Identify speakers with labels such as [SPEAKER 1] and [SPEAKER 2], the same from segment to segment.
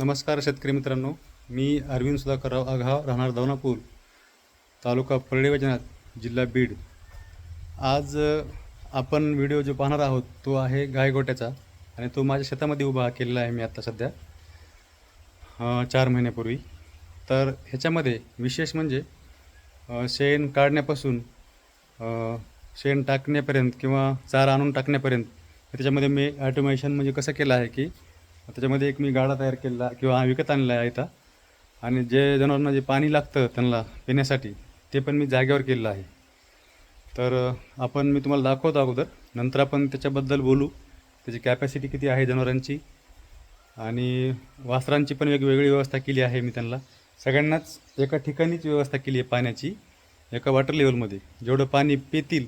[SPEAKER 1] नमस्कार शेतकरी मित्रांनो. मी अरविंद सुधाकरराव आघाव राहणार दौनापूर तालुका परळी वैजनाथ जिल्हा बीड. आज आपण व्हिडिओ जो पाहणार आहोत तो आहे गायगोट्याचा आणि तो माझ्या शेतामध्ये उभा केलेला आहे मी आत्ता सध्या चार महिन्यापूर्वी. तर ह्याच्यामध्ये विशेष म्हणजे शेण काढण्यापासून शेण टाकण्यापर्यंत किंवा चारा आणून टाकण्यापर्यंत त्याच्यामध्ये मी ॲटोमेशन म्हणजे कसं केलं आहे की त्याच्यामध्ये एक मी गाडा तयार केला किंवा विकत आणला आहे इथं. आणि जे जनावरांना जे पाणी लागतं त्यांना पिण्यासाठी ते पण मी जागेवर केलेलं आहे. तर आपण मी तुम्हाला दाखवतो अगोदर. नंतर आपण त्याच्याबद्दल बोलू. त्याची कॅपॅसिटी किती आहे जनावरांची? आणि वासरांची पण वेगवेगळी व्यवस्था केली आहे मी त्यांना. सगळ्यांनाच एका ठिकाणीच व्यवस्था केली आहे पाण्याची एका वॉटर लेवलमध्ये जेवढं पाणी पितील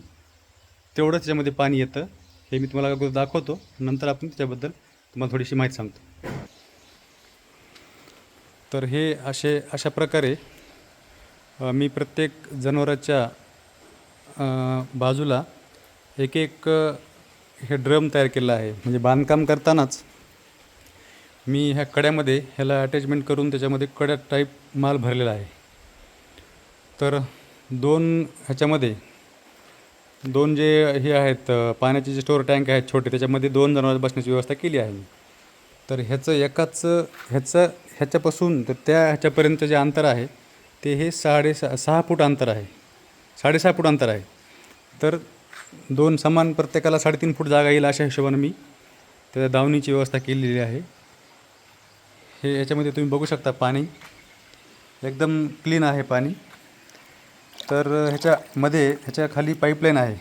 [SPEAKER 1] तेवढं त्याच्यामध्ये पाणी येतं. हे मी तुम्हाला अगोदर दाखवतो. नंतर आपण त्याच्याबद्दल तुम्हाला थोडीशी माहिती सांगतो. तर हे असे अशा प्रकारे मी प्रत्येक जनावराच्या बाजूला एक एक हे ड्रम तयार केलं आहे. म्हणजे बांधकाम करतानाच मी ह्या कड्यामध्ये ह्याला अटॅचमेंट करून त्याच्यामध्ये कड्या टाईप माल भरलेला आहे. तर दोन ह्याच्यामध्ये दोन जे हे आहेत पाण्याचे जे स्टोअर टँक आहेत छोटे त्याच्यामध्ये दोन जनावर बसण्याची व्यवस्था केली आहे. तर ह्याचं एकाच ह्याचं ह्याच्यापासून तर त्या ह्याच्यापर्यंत जे अंतर आहे ते हे साडे सहा सहा फूट अंतर आहे. साडेसहा फूट अंतर आहे. तर दोन समान प्रत्येकाला साडेतीन फूट जागा येईल अशा हिशोबानं मी त्या दावणीची व्यवस्था केलेली आहे. हे ह्याच्यामध्ये तुम्ही बघू शकता पाणी. एकदम क्लीन आहे पाणी. तर ह्याच्यामध्ये ह्याच्या खाली पाईपलाईन आहे.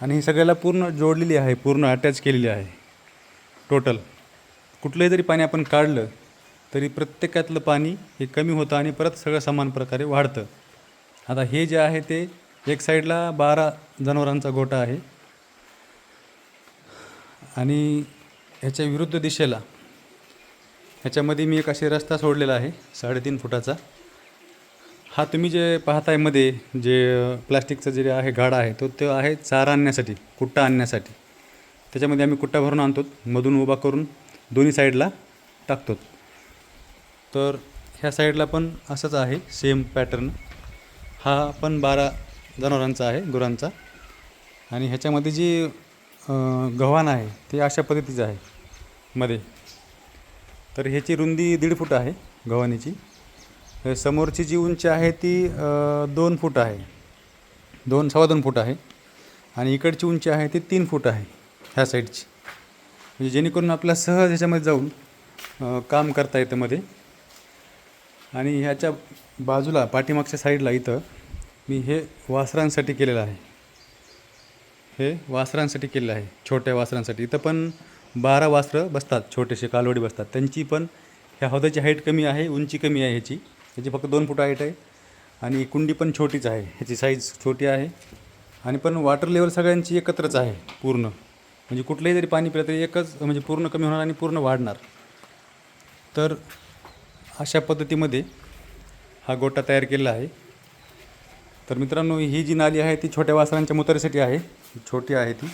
[SPEAKER 1] आणि ही सगळ्याला पूर्ण जोडलेली आहे पूर्ण अटॅच केलेली आहे. टोटल कुठलंही जरी पाणी आपण काढलं तरी प्रत्येकातलं पाणी हे कमी होतं आणि परत सगळं समान प्रकारे वाढतं. आता हे जे आहे ते एक साईडला बारा जनावरांचा गोठा आहे. आणि ह्याच्या विरुद्ध दिशेला ह्याच्यामध्ये मी एक असे रस्ता सोडलेला आहे साडेतीन फुटाचा. हा तुम्ही जे पाहतायमध्ये जे प्लास्टिकचं जे आहे गाडा आहे तो तो आहे चारा आणण्यासाठी कुट्टा आणण्यासाठी. त्याच्यामध्ये आम्ही कुट्टा भरून आणतो मधून उभा करून दोन्ही साईडला टाकतो. तर ह्या साईडला पण असंच आहे सेम पॅटर्न हा पण बारा जनावरांचा आहे गुरांचा. आणि ह्याच्यामध्ये जी गव्हाण आहे ते अशा पद्धतीचं आहे मध्ये. तर ह्याची रुंदी दीड फूट आहे गव्हाणीची. हे समोरची जी उंची आहे ती दोन फूट आहे. दोन सव्वा दोन फूट आहे. आणि इकडची उंची आहे ती तीन फूट आहे ह्या साईडची. म्हणजे जेणेकरून आपला सहज ह्याच्यामध्ये जाऊन काम करता येतं मध्ये. आणि ह्याच्या बाजूला पाठीमागच्या साईडला इथं मी हे वासरांसाठी केलेलं आहे. हे वासरांसाठी केलेलं आहे छोट्या वासरांसाठी. इथं पण बारा वासरं बसतात छोटेसे कालवडी बसतात. त्यांची पण ह्या हौदाची हाईट कमी आहे उंची कमी आहे ह्याची. ह्याची फक्त दोन फूट हाईट आहे. आणि कुंडी पण छोटीच आहे. ह्याची साईज छोटी आहे. आणि पण वॉटर लेवल सगळ्यांची एकत्रच आहे पूर्ण. म्हणजे कुठलंही जरी पाणी पिलं तरी एकच म्हणजे पूर्ण कमी होणार आणि पूर्ण वाढणार. तर अशा पद्धतीमध्ये हा गोटा तयार केलेला आहे. तर मित्रांनो ही जी नाली आहे ती छोट्या वासरांच्या मुतारीसाठी आहे. छोटी आहे ती.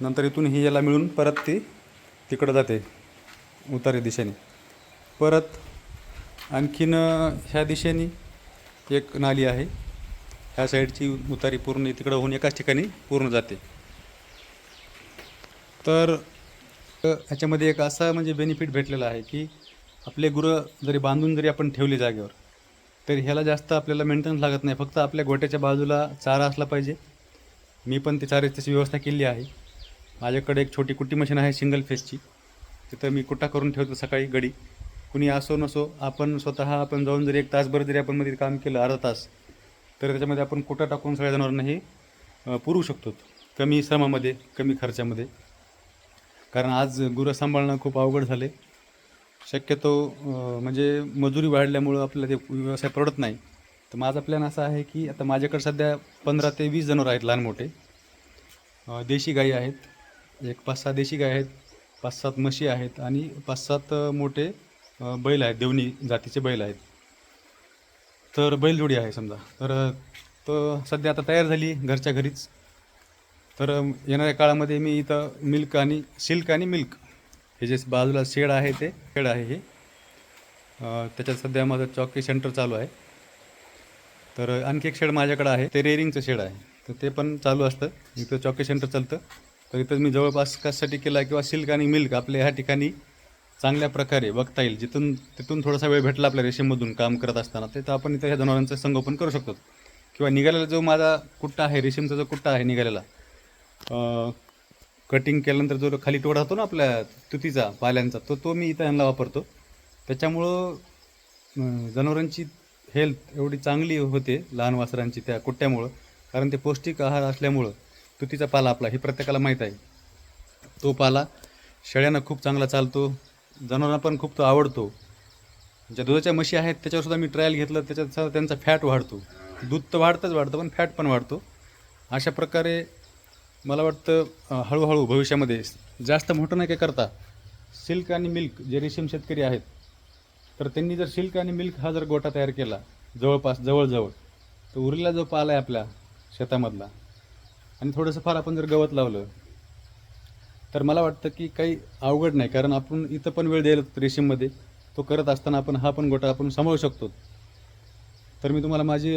[SPEAKER 1] नंतर इथून ही याला मिळून परत ती तिकडं जाते उतारी दिशेने. परत आणखीन ह्या दिशेने एक नाली आहे. ह्या साईडची उतारी पूर्ण तिकडं होऊन एकाच ठिकाणी पूर्ण जाते. तर ह्याच्यामध्ये एक असा म्हणजे बेनिफिट भेटलेला आहे की आपले गुरं जरी बांधून जरी आपण ठेवली जागेवर तर ह्याला जास्त आपल्याला मेंटेनन्स लागत नाही. फक्त आपल्या गोट्याच्या बाजूला चारा असला पाहिजे. मी पण ते चाऱ्याची तशी व्यवस्था केली आहे. माझ्याकडे एक छोटी कुट्टी मशीन आहे सिंगल फेसची तिथं मी कुट्टा करून ठेवतो सकाळी गडी कुणी असो नसो आपण स्वतः आपण जाऊन जरी एक तासभर जरी आपण मध्ये काम केलं अर्धा तास तर त्याच्यामध्ये आपण कुठं टाकून सगळ्या जनावरांना हे पुरवू शकतो. कमी श्रमामध्ये कमी खर्चामध्ये. कारण आज गुरं सांभाळणं खूप अवघड झाले शक्यतो म्हणजे मजुरी वाढल्यामुळं आपल्याला ते व्यवसाय परवडत नाही. तर माझा प्लॅन असा आहे की आता माझ्याकडे सध्या पंधरा ते वीस जनावर आहेत लहान मोठे. देशी गाई आहेत. एक पाच सहा देशी गाई आहेत पाच सात म्हशी आहेत आणि पाच सात मोठे बैल आहेत देवणी जातीचे बैल आहेत. तर बैलजोडी आहे समजा. तर तो सध्या आता तयार झाली घरच्या घरीच. तर येणाऱ्या काळामध्ये मी इथं मिल्क आणि सिल्क आणि मिल्क हे जे बाजूला शेड आहे ते शेड आहे हे. त्याच्यात सध्या माझं चॉकी सेंटर चालू आहे. तर आणखी एक शेड माझ्याकडे आहे ते रेअरिंगचं शेड आहे. तर ते पण चालू असतं. इथं चॉकी सेंटर चालतं. तर इथं मी जवळपास कशासाठी केला किंवा सिल्क आणि मिल्क आपल्या ह्या ठिकाणी चांगल्या प्रकारे बघता येईल. जिथून तिथून थोडासा वेळ भेटला आपल्या रेशीममधून काम करत असताना ते तर आपण इथं ह्या जनावरांचं संगोपन करू शकतो. किंवा निघालेला जो माझा कुट्टा आहे रेशीमचा जो कुट्टा आहे निघालेला कटिंग केल्यानंतर जो खाली तोडा होतो ना आपल्या तुतीचा पाल्यांचा तो तो मी इथं यांना वापरतो. त्याच्यामुळं जनावरांची हेल्थ एवढी चांगली होते लहान वासरांची त्या कुट्ट्यामुळं. कारण ते पौष्टिक आहार असल्यामुळं तुतीचा पाला आपला हे प्रत्येकाला माहीत आहे. तो पाला शेळ्यांना खूप चांगला चालतो. जनावरांना पण खूप तो आवडतो. ज्या दुधाच्या म्हशी आहेत त्याच्यावरसुद्धा मी ट्रायल घेतलं त्याच्यात त्यांचा फॅट वाढतो. दूध तर वाढतंच वाढतं पण फॅट पण वाढतो. अशा प्रकारे मला वाटतं हळूहळू भविष्यामध्ये जास्त मोठं नाही काय करता. सिल्क आणि मिल्क जे रेशीम शेतकरी आहेत तर त्यांनी जर सिल्क आणि मिल्क हा जर गोटा तयार केला जवळपास जवळजवळ तर उरलेला जो पाला आहे आपल्या शेतामधला आणि थोडंसं फार आपण जर गवत लावलं तर मला वाटतं की काही अवघड नाही कारण आपण इथं पण वेळ द्यायला रेशीममध्ये. तो करत असताना आपण हा पण गोटा आपण सांभाळू शकतो. तर मी तुम्हाला माझी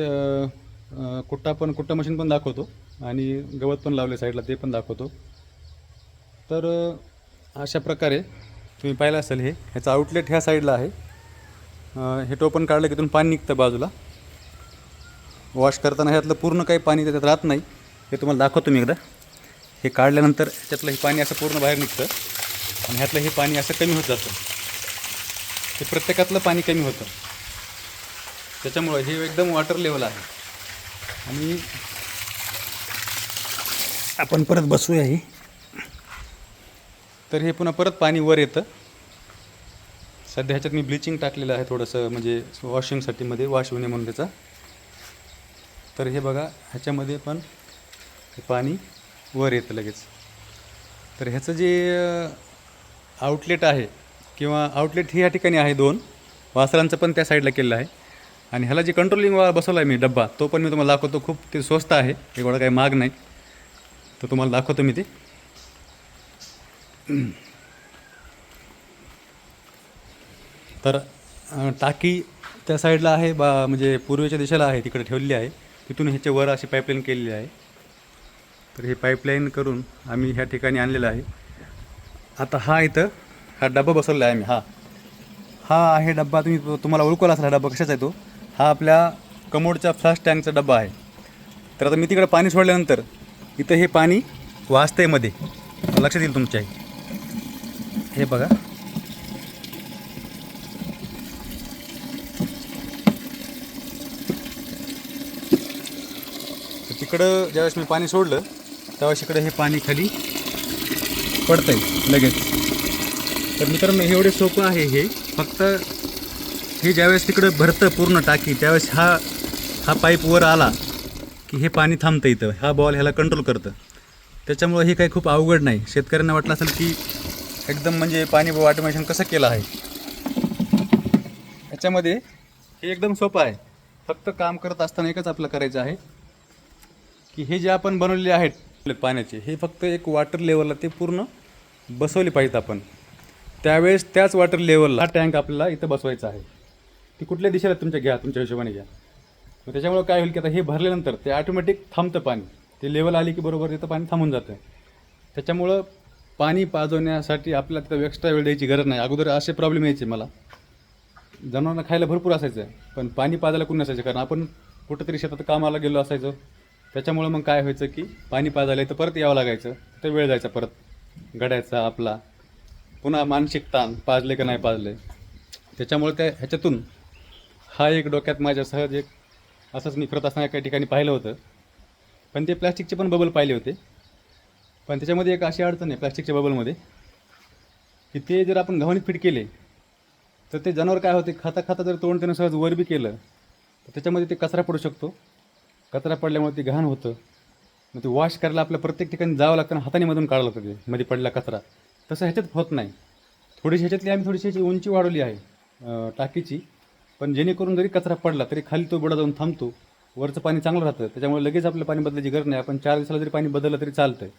[SPEAKER 1] कुट्टा पण कुट्टा मशीन पण दाखवतो आणि गवत पण लावले साईडला ते पण दाखवतो. तर अशा प्रकारे तुम्ही पाहिलं असेल हे ह्याचं आउटलेट ह्या साईडला आहे. हे टोपण काढलं की तिथून पाणी निघतं बाजूला. वॉश करताना ह्यातलं पूर्ण काही पाणी त्याच्यात राहत नाही. हे तुम्हाला दाखवतो मी एकदा. हे काढल्यानंतर ह्याच्यातलं हे पाणी असं पूर्ण बाहेर निघतं आणि ह्यातलं हे पाणी असं कमी होत जातं. हे प्रत्येकातलं पाणी कमी होतं. त्याच्यामुळं हे एकदम वॉटर लेवल आहे. आणि आपण परत बसूया ही. तर हे पुन्हा परत पाणी वर येतं. सध्या ह्याच्यात मी ब्लिचिंग टाकलेलं आहे थोडंसं म्हणजे वॉशिंगसाठी मध्ये वॉश होणे म्हणून त्याचा. तर हे बघा ह्याच्यामध्ये पण हे पाणी वर येतं लगेच. तर ह्याचं जे आउटलेट आहे किंवा आउटलेट हे या ठिकाणी आहे दोन. वासरांचं पण त्या साईडला केलेलं आहे. आणि ह्याला जे कंट्रोलिंग वा बसवला आहे मी डब्बा तो पण मी तुम्हाला दाखवतो. खूप ते स्वस्त आहे. एवढा काही माग नाही. तर तुम्हाला दाखवतो मी ते. तर टाकी त्या साईडला आहे बा म्हणजे पूर्वेच्या दिशेला आहे तिकडे ठेवलेली आहे. तिथून ह्याच्या वर अशी पाईपलाईन केलेली आहे. तर हे पाईपलाईन करून आम्ही ह्या ठिकाणी आणलेलं आहे. आता हा इथं हा डबा बसवलेला आहे आम्ही हा. हा आहे डब्बा तुम्ही तुम्हाला ओळखला असेल हा डब्बा कशाचा आहे तो? हा आपल्या कमोडच्या फ्लाश टँकचा डब्बा आहे. तर आता मी तिकडे पाणी सोडल्यानंतर इथं हे पाणी वाजतंयमध्ये लक्षात येईल तुमच्या. हे बघा. तिकडं ज्यावेळेस मी पाणी सोडलं त्यावेळेस इकडे हे पाणी खाली पडतंय लगेच. तर मित्रांनो हे एवढे सोपं आहे हे. फक्त हे ज्यावेळेस तिकडं भरतं पूर्ण टाकी त्यावेळेस हा हा पाईप वर आला की हे पाणी थांबतं इथं. हा बॉल ह्याला कंट्रोल करतं. त्याच्यामुळं हे काही खूप अवघड नाही. शेतकऱ्यांना वाटलं असेल की एकदम म्हणजे पाणी ऑटोमेशन कसं केलं आहे? याच्यामध्ये हे एकदम सोपं आहे. फक्त काम करत असताना एकच आपलं करायचं आहे की हे जे आपण बनवलेले आहेत पाण्याचे. हे फक्त एक वॉटर लेवलला ते पूर्ण बसवले पाहिजेत आपण. त्यावेळेस त्याच वॉटर लेवलला हा टँक आपल्याला इथं बसवायचा आहे. ती कुठल्या दिशेला तुमच्या घ्या तुमच्या हिशोबाने घ्या. मग त्याच्यामुळे काय होईल की आता हे भरल्यानंतर ते ऑटोमॅटिक थांबतं पाणी. ते लेवल आली की बरोबर तिथं पाणी थांबून जातं. त्याच्यामुळं पाणी पाजवण्यासाठी आपल्याला तिथं एक्स्ट्रा वेळ द्यायची गरज नाही. अगोदर असे प्रॉब्लेम यायचे मला. जनावरांना खायला भरपूर असायचं पण पाणी पाजायला कोणी नसायचं. कारण आपण कुठंतरी शेतात कामाला गेलो असायचं. त्याच्यामुळं मग काय व्हायचं की पाणी पाजायला तर परत यावं लागायचं. तर वेळ जायचा परत. गड्याचा आपला. पुन्हा मानसिक ताण पाजले का नाही पाजले. त्याच्यामुळे त्या ह्याच्यातून हा एक डोक्यात माझ्या सहज एक असंच मी फिरत असताना काही ठिकाणी पाहिलं होतं. पण ते प्लॅस्टिकचे पण बबल पाहिले होते. पण त्याच्यामध्ये एक अशी अडचण आहे प्लॅस्टिकच्या बबलमध्ये की ते जर आपण गव्हाणीत फिट केले तर ते जनावर काय होते खाता खाता जर तोंड त्यानं सहज वर बी केलं तर त्याच्यामध्ये ते कचरा पडू शकतो. कचरा पडल्यामुळे ते घाण होतं. मग ते वॉश करायला आपल्या प्रत्येक ठिकाणी जावं लागतं आणि हाताने मधून काढावं लागतं ते मध्ये पडला कचरा. तसं ह्याच्यात होत नाही. थोडीशी ह्याच्यातली आम्ही थोडीशी ह्याची उंची वाढवली आहे टाकीची. पण जेणेकरून जरी कचरा पडला तरी खाली तो बुडा जाऊन थांबतो. वरचं पाणी चांगलं राहतं. त्याच्यामुळे लगेच आपलं पाणी बदलायची गरज नाही. आपण चार दिवसाला जरी पाणी बदललं तरी चालतं आहे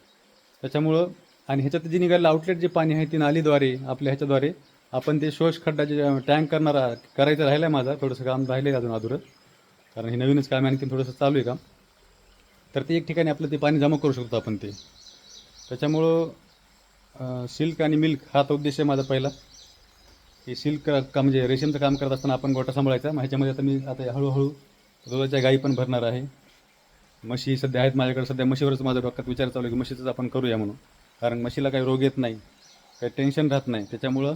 [SPEAKER 1] त्याच्यामुळं आणि ह्याच्यात जे निघालेलं आउटलेट जे पाणी आहे ते नालीद्वारे आपल्या ह्याच्याद्वारे आपण ते शोष खड्डा जे टँक करणारा करायचं राहिलं आहे माझा. थोडंसं काम राहिलं आहे अजून अधुरं. कारण हे नवीनच काम आहे आणखी थोडंसं चालू आहे काम. तर ते एक ठिकाणी आपलं ते पाणी जमा करू शकतो आपण ते. त्याच्यामुळं सिल्क आणि मिल्क हा तो उद्देश आहे माझा पहिला. की सिल्क का म्हणजे रेशीमचं काम करत असताना आपण गोटा सांभाळायचा. मग ह्याच्यामध्ये आता मी आता हळूहळू दुधाच्या गाई पण भरणार आहे. म्हशी सध्या आहेत माझ्याकडे. सध्या म्हशीवरच माझ्या डोक्यात विचार चालू आहे की म्हशीचंच आपण करूया म्हणून. कारण म्हशीला काही रोग येत नाही काही टेन्शन राहत नाही. त्याच्यामुळं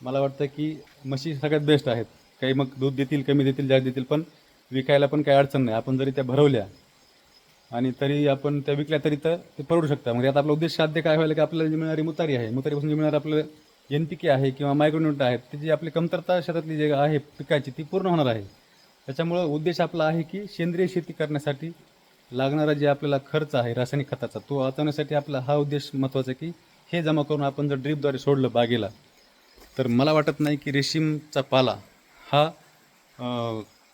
[SPEAKER 1] मला वाटतं की म्हशी सगळ्यात बेस्ट आहेत. काही मग दूध देतील कमी देतील जास्त देतील पण विकायला पण काही अडचण नाही. आपण जरी त्या भरवल्या आणि तरी आपण त्या विकल्या तरी तर ते परवडू शकतात म्हणजे आता आपला उद्देश साध्य काय व्हायला की आपल्याला जी मिळणारी मुतारी आहे मुतारीपासून जी मिळणारं आपलं एन पी के आहे किंवा मायक्रोन्युट आहेत ती जी आपली कमतरता शेतातली जी आहे पिकाची ती पूर्ण होणार आहे. त्याच्यामुळं उद्देश आपला आहे की सेंद्रिय शेती करण्यासाठी लागणारा जे आपल्याला खर्च आहे रासायनिक खताचा तो वाचवण्यासाठी आपला हा उद्देश महत्त्वाचा आहे की हे जमा करून आपण जर ड्रीपद्वारे सोडलं बागेला तर मला वाटत नाही की रेशीमचा पाला हा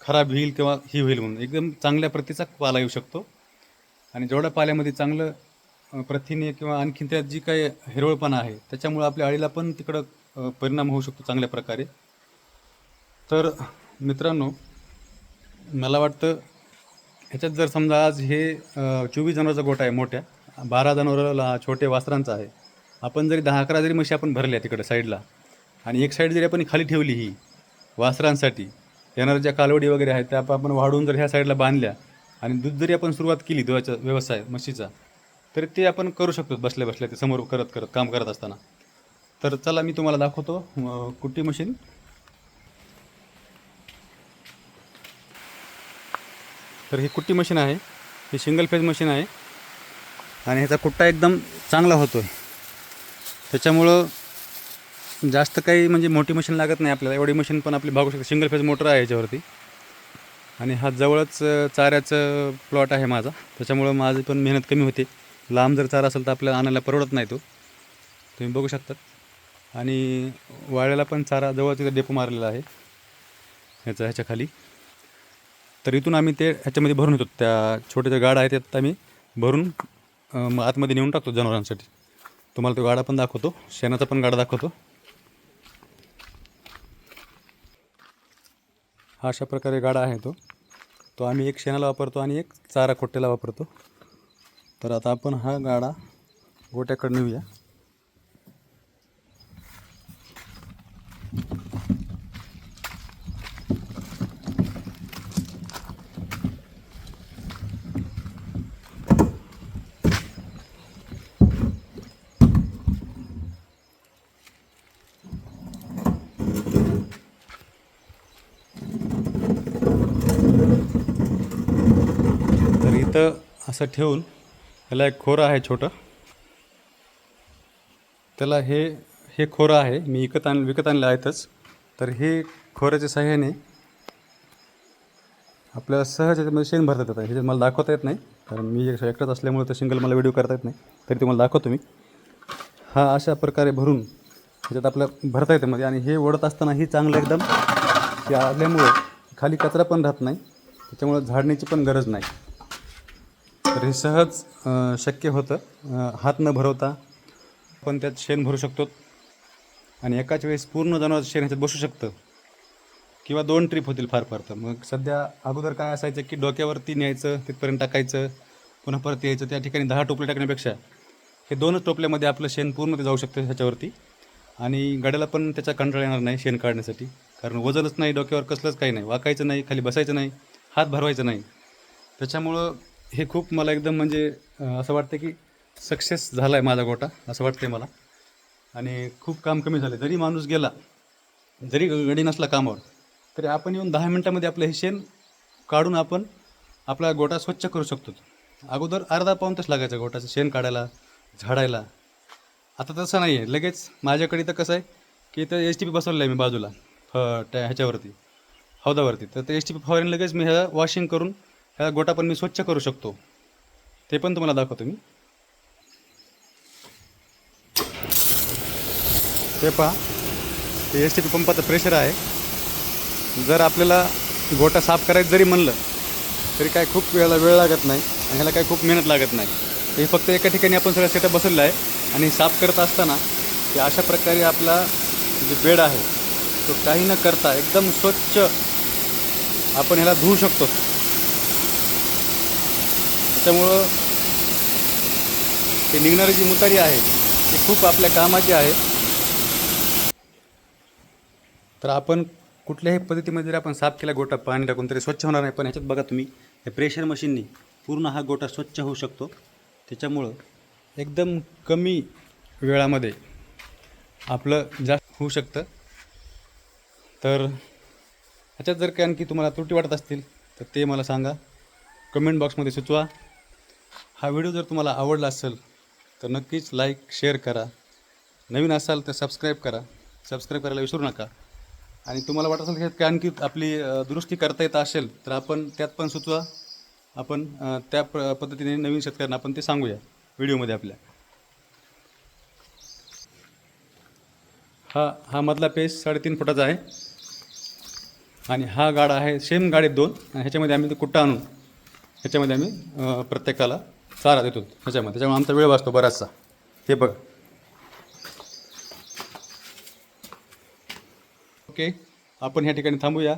[SPEAKER 1] खराब होईल किंवा ही होईल म्हणून. एकदम चांगल्या प्रतीचा पाला येऊ शकतो. आणि जेवढ्या पाल्यामध्ये चांगलं प्रथिने किंवा आणखीन त्यात जी काही हिरवळपणा आहे त्याच्यामुळं आपल्या अळीला पण तिकडं परिणाम होऊ शकतो चांगल्या प्रकारे. तर मित्रांनो मला वाटतं ह्याच्यात जर समजा आज हे चोवीस जनावरांचा गोठा आहे मोठ्या बारा जनावराला छोटे वासरांचा आहे. आपण जरी दहा अकरा जरी म्हशी आपण भरल्या तिकडं साईडला आणि एक साईड जरी आपण खाली ठेवली ही वासरांसाठी येणाऱ्या ज्या कालवडी वगैरे आहेत त्या आपण वाढवून जर ह्या साईडला बांधल्या आणि दूध जरी आपण सुरुवात केली दुधाचा व्यवसाय म्हशीचा तर ते आपण करू शकतो बसल्या बसल्या ते समोर करत करत काम करत असताना. तर चला मी तुम्हाला दाखवतो कुट्टी मशीन. तर ही कुट्टी मशीन आहे ही सिंगल फेज मशीन आहे. आणि ह्याचा कुट्टा एकदम चांगला होतो आहे त्याच्यामुळं जास्त काही म्हणजे मोठी मशीन लागत नाही आपल्याला. एवढी मशीन पण आपली भागू शकते. सिंगल फेज मोटर आहे याच्यावरती. आणि हा जवळच चाऱ्याचं प्लॉट आहे माझा. त्याच्यामुळं माझी पण मेहनत कमी होते. लांब जर चारा असेल तर आपल्याला आणायला परवडत नाही तो. तुम्ही बघू शकतात. आणि वाळ्याला पण चारा जवळ तिथं डेपो मारलेला आहे. ह्याचा ह्याच्या खाली. तर इथून आम्ही ते ह्याच्यामध्ये भरून येतो. त्या छोट्या ज्या गाडा आहेत त्यात आम्ही भरून मग आतमध्ये नेऊन टाकतो जनावरांसाठी. तुम्हाला तो गाडा पण दाखवतो. शेणाचा पण गाडा दाखवतो. हा अशा प्रकारे गाडा आहे तो. तो आम्ही एक शेणाला वापरतो आणि एक चारा खोट्याला वापरतो. तर आता आपण हा गाडा गोट्याकडे नेऊया तर इथं असं ठेवून ह्याला एक खोरं आहे छोटं. त्याला हे हे खोरं आहे. मी विकत आण विकत आणलं आहेतच. तर हे खोऱ्याच्या सहाय्याने आपल्याला सहज याच्यामध्ये शेण भरता येतं. हे मला दाखवता येत नाही कारण मी एकटाच असल्यामुळे तर सिंगल मला व्हिडिओ करता येत नाही तरी तुम्हाला दाखवतो मी. हा अशा प्रकारे भरून त्याच्यात आपलं भरता येतं. मध्ये आणि हे ओढत असताना ही चांगलं एकदम ते आल्यामुळे खाली कचरा पण राहत नाही त्याच्यामुळे झाडण्याची पण गरज नाही. तर हे सहज शक्य होतं. हात न भरवता आपण त्यात शेण भरू शकतो. आणि एकाच वेळेस पूर्ण जनावर शेण ह्याच्यात बसू शकतं. किंवा दोन ट्रिप होतील फार फार तर. मग सध्या अगोदर काय असायचं की डोक्यावरती न्यायचं तिथपर्यंत टाकायचं पुन्हा परत यायचं त्या ठिकाणी दहा टोपले टाकण्यापेक्षा हे दोनच टोपल्यामध्ये आपलं शेण पूर्ण ते जाऊ शकतं ह्याच्यावरती. आणि गाड्याला पण त्याचा कंटाळा येणार नाही शेण काढण्यासाठी. कारण वजनच नाही डोक्यावर कसलंच काही नाही. वाकायचं नाही खाली बसायचं नाही हात भरवायचं नाही. त्याच्यामुळं हे खूप मला एकदम म्हणजे असं वाटतं की सक्सेस झाला आहे माझा गोटा असं वाटतंय मला. आणि खूप काम कमी झालं. जरी माणूस गेला जरी गडी नसला कामावर तरी आपण येऊन दहा मिनटामध्ये आपलं हे शेण काढून आपण आपला गोटा स्वच्छ करू शकतो. अगोदर अर्धा पाऊन तास लागायचा गोटाचं शेण काढायला झाडायला. आता तसं नाही आहे लगेच माझ्याकडे तर कसं आहे की इथं एच टी पी बसवलं आहे मी बाजूला. फ त्या ह्याच्यावरती हौदावरती. तर ते एच टी पी फवारीने लगेच मी ह्या वॉशिंग करून ह्या गोटा पण मी स्वच्छ करू शकतो. ते पण तुम्हाला दाखवतो मी. ते पहा ते एस टी पी पंपाचं प्रेशर आहे. जर आपल्याला गोटा साफ करायचं जरी म्हणलं तरी काय खूप वेळेला वेळ लागत नाही आणि ह्याला काय खूप मेहनत लागत नाही. हे फक्त एका ठिकाणी आपण सगळं सेटअप बसवलेलं आहे आणि साफ करत असताना ते अशा प्रकारे आपला जो बेड आहे तो काही न करता एकदम स्वच्छ आपण ह्याला धुवू शकतो. त्याच्यामुळं ते निघणारी जी मुतारी आहे ती खूप आपल्या कामाची आहे. तर आपण कुठल्याही पद्धतीमध्ये जर आपण साफ केला गोटा पाणी टाकून तरी स्वच्छ होणार नाही. पण ह्याच्यात बघा तुम्ही हे प्रेशर मशीननी पूर्ण हा गोटा स्वच्छ होऊ शकतो. त्याच्यामुळं एकदम कमी वेळामध्ये आपलं जास्त होऊ शकतं. तर ह्याच्यात जर काही आणखी तुम्हाला त्रुटी वाटत असतील तर ते मला सांगा. कमेंट बॉक्समध्ये सुचवा. हा व्हिडिओ जर तुम्हाला आवडला असेल तर नक्कीच लाईक शेअर करा. नवीन असाल तर सबस्क्राईब करा. सबस्क्राईब करायला विसरू नका. आणि तुम्हाला वाटत असेल की आणखी आपली दुरुस्ती करता येत असेल तर आपण त्यात पण सुचवा आपण त्या प पद्धतीने नवीन शेतकऱ्यांना आपण ते सांगूया व्हिडिओमध्ये आपल्या. हा हा मधला पेस साडेतीन फुटाचा आहे. आणि हा गाडा आहे सेम गाडीत दोन. ह्याच्यामध्ये आम्ही ते कुट्टा आणून ह्याच्यामध्ये आम्ही प्रत्येकाला सारा देतो ह्याच्यामध्ये. त्याच्यामुळे आमचा वेळ वाचतो बराचसा. हे बघ. ओके. आपण ह्या ठिकाणी थांबूया.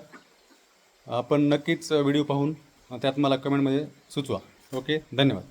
[SPEAKER 1] आपण नक्कीच व्हिडिओ पाहून त्यात मला कमेंटमध्ये सुचवा. ओके? धन्यवाद.